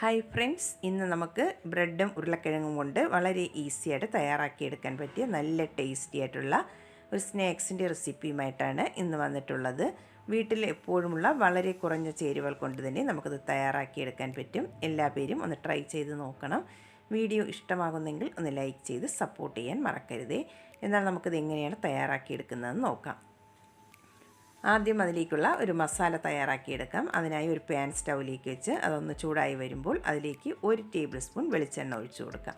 Hi friends ഇന്ന് നമുക്ക് ബ്രെഡും ഉരുളക്കിഴങ്ങും കൊണ്ട് വളരെ ഈസിയായിട്ട് തയ്യാറാക്കിയെടുക്കാൻ പറ്റിയ നല്ല ടേസ്റ്റി ആയിട്ടുള്ള ഒരു സ്നാക്സിന്റെ റെസിപ്പിയുമായിട്ടാണ് ഇന്ന് വന്നിട്ടുള്ളത്. വീട്ടിൽ എപ്പോഴുമുള്ള വളരെ കുറഞ്ഞ ചേരുവകൾ കൊണ്ട് തന്നെ നമുക്കത് തയ്യാറാക്കിയെടുക്കാൻ പറ്റും. എല്ലാ പേരും ഒന്ന് ട്രൈ ചെയ്ത് നോക്കണം. വീഡിയോ ഇഷ്ടമാകുന്നെങ്കിൽ ഒന്ന് ലൈക്ക് ചെയ്ത് സപ്പോർട്ട് ചെയ്യാൻ മറക്കരുതേ. എന്നാൽ നമുക്കിത് എങ്ങനെയാണ് തയ്യാറാക്കിയെടുക്കുന്നതെന്ന് നോക്കാം. ആദ്യം അതിലേക്കുള്ള ഒരു മസാല തയ്യാറാക്കിയെടുക്കാം. അതിനായി ഒരു പാൻ സ്റ്റൗവിലേക്ക് വെച്ച് അതൊന്ന് ചൂടായി വരുമ്പോൾ അതിലേക്ക് ഒരു ടേബിൾ സ്പൂൺ വെളിച്ചെണ്ണ ഒഴിച്ചു കൊടുക്കാം.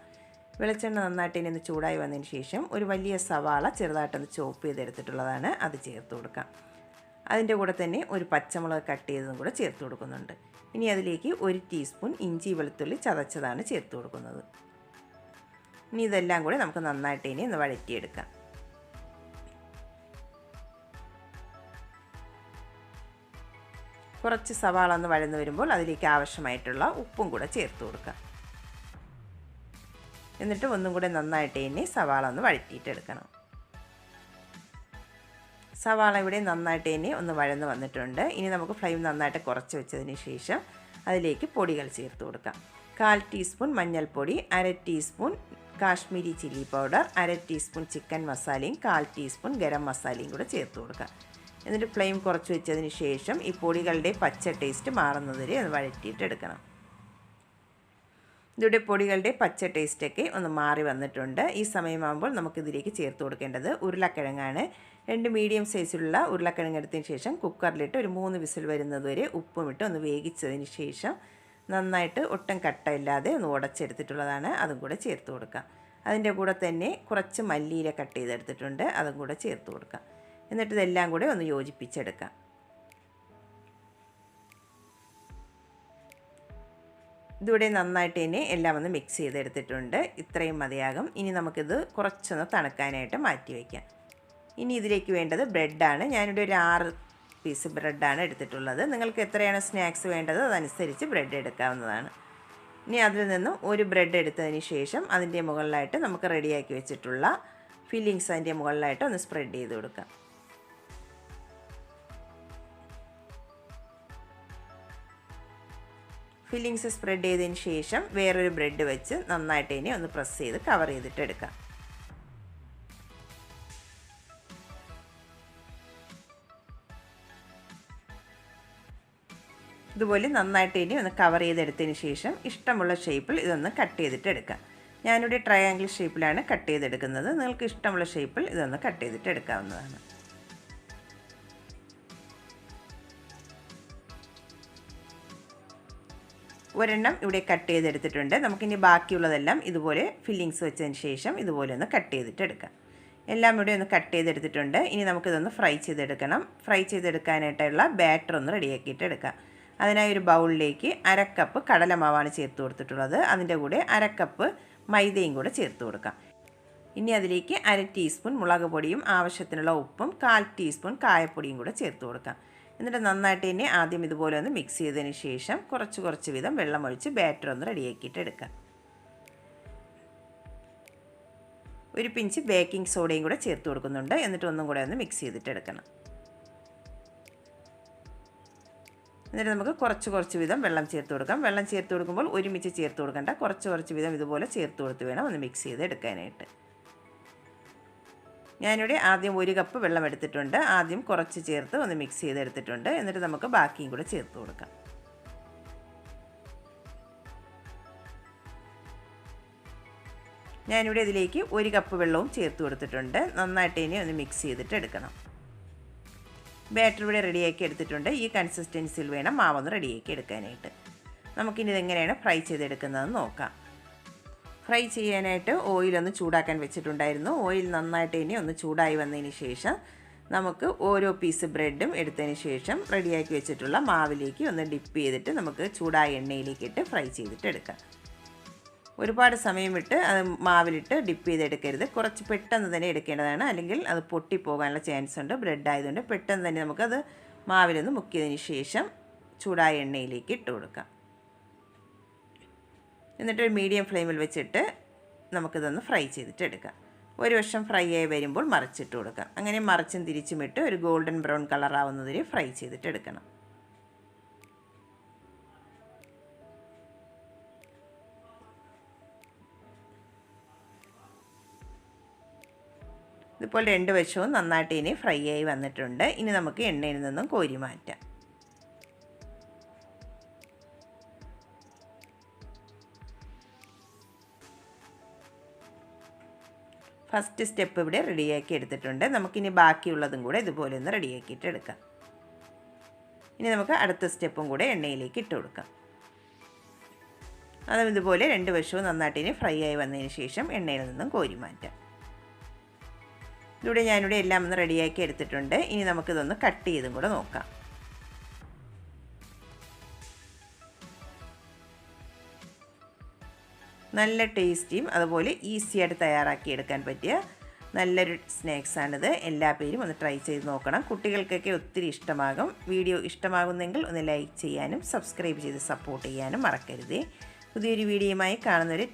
വെളിച്ചെണ്ണ നന്നായിട്ട് ഇനി ഒന്ന് ചൂടായി വന്നതിന് ശേഷം ഒരു വലിയ സവാള ചെറുതായിട്ടൊന്ന് ചോപ്പ് ചെയ്തെടുത്തിട്ടുള്ളതാണ് അത് ചേർത്ത് കൊടുക്കാം. അതിന്റെ കൂടെ തന്നെ ഒരു പച്ചമുളക് കട്ട് ചെയ്തതും കൂടെ ചേർത്ത് കൊടുക്കുന്നുണ്ട്. ഇനി അതിലേക്ക് ഒരു ടീസ്പൂൺ ഇഞ്ചി വെളുത്തുള്ളി ചതച്ചതാണ് ചേർത്ത് കൊടുക്കുന്നത്. ഇനി ഇതെല്ലാം കൂടി നമുക്ക് നന്നായിട്ട് ഇനി ഒന്ന് വഴറ്റിയെടുക്കാം. കുറച്ച് സവാള ഒന്ന് വഴന്നു വരുമ്പോൾ അതിലേക്ക് ആവശ്യമായിട്ടുള്ള ഉപ്പും കൂടെ ചേർത്ത് കൊടുക്കുക. എന്നിട്ട് ഒന്നും കൂടെ നന്നായിട്ട് ഇനി സവാള ഒന്ന് വഴറ്റിയിട്ടെടുക്കണം. സവാള ഇവിടെ നന്നായിട്ട് ഇനി ഒന്ന് വഴന്ന് വന്നിട്ടുണ്ട്. ഇനി നമുക്ക് ഫ്ലെയിം നന്നായിട്ട് കുറച്ച് വെച്ചതിന് ശേഷം അതിലേക്ക് പൊടികൾ ചേർത്ത് കൊടുക്കാം. കാൽ ടീസ്പൂൺ മഞ്ഞൾപ്പൊടി അര ടീസ്പൂൺ കാശ്മീരി ചില്ലി പൗഡർ അര ടീസ്പൂൺ ചിക്കൻ മസാലയും കാൽ ടീസ്പൂൺ ഗരം മസാലയും കൂടെ ചേർത്ത് കൊടുക്കാം. എന്നിട്ട് ഫ്ലെയിം കുറച്ച് വെച്ചതിന് ശേഷം ഈ പൊടികളുടെ പച്ച ടേസ്റ്റ് മാറുന്നതുവരെ ഒന്ന് വഴറ്റിയിട്ടെടുക്കണം ഇതിവിടെ പൊടികളുടെ പച്ച ടേസ്റ്റൊക്കെ ഒന്ന് മാറി വന്നിട്ടുണ്ട്. ഈ സമയമാകുമ്പോൾ നമുക്കിതിലേക്ക് ചേർത്ത് കൊടുക്കേണ്ടത് ഉരുളക്കിഴങ്ങാണ്. രണ്ട് മീഡിയം സൈസിലുള്ള ഉരുളക്കിഴങ്ങ് എടുത്തതിന് ശേഷം കുക്കറിലിട്ട് ഒരു മൂന്ന് വിസിൽ വരുന്നതുവരെ വരെ ഉപ്പുമിട്ട് ഒന്ന് വേവിച്ചതിന് ശേഷം നന്നായിട്ട് ഒട്ടും കട്ടയില്ലാതെ ഒന്ന് ഉടച്ചെടുത്തിട്ടുള്ളതാണ്. അതും കൂടെ ചേർത്ത് കൊടുക്കാം. അതിന്റെ കൂടെ തന്നെ കുറച്ച് മല്ലിയില കട്ട് ചെയ്തെടുത്തിട്ടുണ്ട്. അതും കൂടെ ചേർത്ത് കൊടുക്കാം. എന്നിട്ട് ഇതെല്ലാം കൂടെ ഒന്ന് യോജിപ്പിച്ചെടുക്കാം. ഇതിവിടെ നന്നായിട്ട് തന്നെ എല്ലാം ഒന്ന് മിക്സ് ചെയ്തെടുത്തിട്ടുണ്ട്. ഇത്രയും മതിയാകും. ഇനി നമുക്കിത് കുറച്ചൊന്ന് തണുക്കാനായിട്ട് മാറ്റി വയ്ക്കാം. ഇനി ഇതിലേക്ക് വേണ്ടത് ബ്രെഡാണ് ഞാനിവിടെ ഒരു ആറ് പീസ് ബ്രെഡാണ് എടുത്തിട്ടുള്ളത്. നിങ്ങൾക്ക് എത്രയാണ് സ്നാക്സ് വേണ്ടത് അതനുസരിച്ച് ബ്രെഡ് എടുക്കാവുന്നതാണ്. ഇനി അതിൽ നിന്നും ഒരു ബ്രെഡ് എടുത്തതിന് ശേഷം അതിന്റെ മുകളിലായിട്ട് നമുക്ക് റെഡിയാക്കി വെച്ചിട്ടുള്ള ഫില്ലിങ്സ് അതിന്റെ മുകളിലായിട്ട് ഒന്ന് സ്പ്രെഡ് ചെയ്ത് കൊടുക്കാം. ഫില്ലിങ്സ് സ്പ്രെഡ് ചെയ്തതിന് ശേഷം വേറൊരു ബ്രെഡ് വെച്ച് നന്നായിട്ട് ഇനി ഒന്ന് പ്രസ് ചെയ്ത് കവർ ചെയ്തിട്ട് എടുക്കാം. ഇതുപോലെ നന്നായിട്ട് ഇനി ഒന്ന് കവർ ചെയ്തെടുത്തതിന് ശേഷം ഇഷ്ടമുള്ള ഷേപ്പിൽ ഇതൊന്ന് കട്ട് ചെയ്തിട്ട് എടുക്കാം. ഞാനിവിടെ ട്രയാങ്കിൾ ഷേപ്പിലാണ് കട്ട് ചെയ്തെടുക്കുന്നത്. നിങ്ങൾക്ക് ഇഷ്ടമുള്ള ഷേപ്പിൽ ഇതൊന്ന് കട്ട് ചെയ്തിട്ട് എടുക്കാവുന്നതാണ്. ഒരെണ്ണം ഇവിടെ കട്ട് ചെയ്തെടുത്തിട്ടുണ്ട്. നമുക്കിനി ബാക്കിയുള്ളതെല്ലാം ഇതുപോലെ ഫില്ലിങ്സ് വെച്ചതിന് ശേഷം ഇതുപോലെ ഒന്ന് കട്ട് ചെയ്തിട്ട് എടുക്കാം എല്ലാം ഇവിടെ ഒന്ന് കട്ട് ചെയ്തെടുത്തിട്ടുണ്ട്. ഇനി നമുക്കിതൊന്ന് ഫ്രൈ ചെയ്തെടുക്കണം. ഫ്രൈ ചെയ്തെടുക്കാനായിട്ടുള്ള ബാറ്റർ ഒന്ന് റെഡിയാക്കിയിട്ട് എടുക്കാം അതിനായി ഒരു ബൗളിലേക്ക് അരക്കപ്പ് കടലമാവാണ് ചേർത്ത് കൊടുത്തിട്ടുള്ളത്. അതിന്റെ കൂടെ അരക്കപ്പ് മൈദയും കൂടെ ചേർത്ത് കൊടുക്കാം. ഇനി അതിലേക്ക് അര ടീസ്പൂൺ മുളക് പൊടിയും ആവശ്യത്തിനുള്ള ഉപ്പും കാൽ ടീസ്പൂൺ കായപ്പൊടിയും കൂടെ ചേർത്ത് കൊടുക്കാം. എന്നിട്ട് നന്നായിട്ട് തന്നെ ആദ്യം ഇതുപോലെ ഒന്ന് മിക്സ് ചെയ്തതിന് ശേഷം കുറച്ച് കുറച്ച് വെള്ളം ഒഴിച്ച് ബാറ്റർ ഒന്ന് റെഡിയാക്കിയിട്ട് എടുക്കാം ഒരു പിഞ്ച് ബേക്കിംഗ് സോഡയും കൂടെ ചേർത്ത് കൊടുക്കുന്നുണ്ട്. എന്നിട്ട് ഒന്നും കൂടെ ഒന്ന് മിക്സ് ചെയ്തിട്ട് എടുക്കണം. എന്നിട്ട് നമുക്ക് കുറച്ച് കുറച്ച് വീതം വെള്ളം ചേർത്ത് കൊടുക്കാം. വെള്ളം ചേർത്ത് കൊടുക്കുമ്പോൾ ഒരുമിച്ച് ചേർത്ത് കൊടുക്കണ്ട. കുറച്ച് കുറച്ച് വീതം ഇതുപോലെ ചേർത്ത് കൊടുത്ത് വേണം ഒന്ന് മിക്സ് ചെയ്ത് എടുക്കാനായിട്ട്. ഞാനിവിടെ ആദ്യം ഒരു കപ്പ് വെള്ളം എടുത്തിട്ടുണ്ട്. ആദ്യം കുറച്ച് ചേർത്ത് ഒന്ന് മിക്സ് ചെയ്തെടുത്തിട്ടുണ്ട്. എന്നിട്ട് നമുക്ക് ബാക്കിയും കൂടെ ചേർത്ത് കൊടുക്കാം. ഞാനിവിടെ ഇതിലേക്ക് ഒരു കപ്പ് വെള്ളവും ചേർത്ത് കൊടുത്തിട്ടുണ്ട്. നന്നായിട്ട് ഇനി ഒന്ന് മിക്സ് ചെയ്തിട്ട് എടുക്കണം. ബാറ്റർ ഇവിടെ റെഡിയാക്കി എടുത്തിട്ടുണ്ട്. ഈ കൺസിസ്റ്റൻസിയിൽ വേണം മാവൊന്ന് റെഡിയാക്കി എടുക്കാനായിട്ട്. നമുക്കിനി ഇതെങ്ങനെയാണ് ഫ്രൈ ചെയ്തെടുക്കുന്നതെന്ന് നോക്കാം. ഫ്രൈ ചെയ്യാനായിട്ട് ഓയിലൊന്ന് ചൂടാക്കാൻ വെച്ചിട്ടുണ്ടായിരുന്നു. ഓയിൽ നന്നായിട്ട് ഇനി ഒന്ന് ചൂടായി വന്നതിന് ശേഷം നമുക്ക് ഓരോ പീസ് ബ്രെഡും എടുത്തതിന് ശേഷം റെഡിയാക്കി വെച്ചിട്ടുള്ള മാവിലേക്ക് ഒന്ന് ഡിപ്പ് ചെയ്തിട്ട് നമുക്ക് ചൂടായ എണ്ണയിലേക്ക് ഇട്ട് ഫ്രൈ ചെയ്തിട്ട് എടുക്കാം. ഒരുപാട് സമയം വിട്ട് അത് മാവിലിട്ട് ഡിപ്പ് ചെയ്തെടുക്കരുത്. കുറച്ച് പെട്ടെന്ന് തന്നെ എടുക്കേണ്ടതാണ്. അല്ലെങ്കിൽ അത് പൊട്ടിപ്പോകാനുള്ള ചാൻസ് ഉണ്ട്. ബ്രെഡ് ആയതുകൊണ്ട് പെട്ടെന്ന് തന്നെ നമുക്കത് മാവിലൊന്ന് മുക്കിയതിന് ശേഷം ചൂടായ എണ്ണയിലേക്ക് ഇട്ട് കൊടുക്കാം. എന്നിട്ട് ഒരു മീഡിയം ഫ്ലെയിമിൽ വെച്ചിട്ട് നമുക്കിതൊന്ന് ഫ്രൈ ചെയ്തിട്ട് എടുക്കാം ഒരു വശം ഫ്രൈ ആയി വരുമ്പോൾ മറിച്ചിട്ട് കൊടുക്കാം. അങ്ങനെ മറിച്ചും തിരിച്ചും ഇട്ട് ഒരു ഗോൾഡൻ ബ്രൗൺ കളർ ആവുന്നതിന് ഫ്രൈ ചെയ്തിട്ട് എടുക്കണം ഇതുപോലെ രണ്ട് വശവും നന്നായിട്ട് ഇനി ഫ്രൈ ആയി വന്നിട്ടുണ്ട്. ഇനി നമുക്ക് എണ്ണയിൽ നിന്നും കോരി മാറ്റാം. ഫസ്റ്റ് സ്റ്റെപ്പ് ഇവിടെ റെഡിയാക്കി എടുത്തിട്ടുണ്ട്. നമുക്കിനി ബാക്കിയുള്ളതും കൂടെ ഇതുപോലെ ഒന്ന് റെഡിയാക്കിയിട്ട് എടുക്കാം. ഇനി നമുക്ക് അടുത്ത സ്റ്റെപ്പും കൂടെ എണ്ണയിലേക്ക് ഇട്ട് കൊടുക്കാം. അതും ഇതുപോലെ രണ്ട് വശവും നന്നായിട്ട് ഇനി ഫ്രൈ ആയി വന്നതിന് ശേഷം എണ്ണയിൽ നിന്നും കോരി മാറ്റാം. ഇതിലൂടെ ഞാനിവിടെ എല്ലാം ഒന്ന് റെഡിയാക്കി എടുത്തിട്ടുണ്ട്. ഇനി നമുക്കിതൊന്ന് കട്ട് ചെയ്തും കൂടെ നോക്കാം. നല്ല ടേസ്റ്റിയും അതുപോലെ ഈസിയായിട്ട് തയ്യാറാക്കിയെടുക്കാൻ പറ്റിയ നല്ലൊരു സ്നാക്സാണിത്. എല്ലാ പേരും ഒന്ന് ട്രൈ ചെയ്ത് നോക്കണം. കുട്ടികൾക്കൊക്കെ ഒത്തിരി ഇഷ്ടമാകും. വീഡിയോ ഇഷ്ടമാകുന്നെങ്കിൽ ഒന്ന് ലൈക്ക് ചെയ്യാനും സബ്സ്ക്രൈബ് ചെയ്ത് സപ്പോർട്ട് ചെയ്യാനും മറക്കരുത്. പുതിയൊരു വീഡിയോയുമായി കാണുന്നവരെ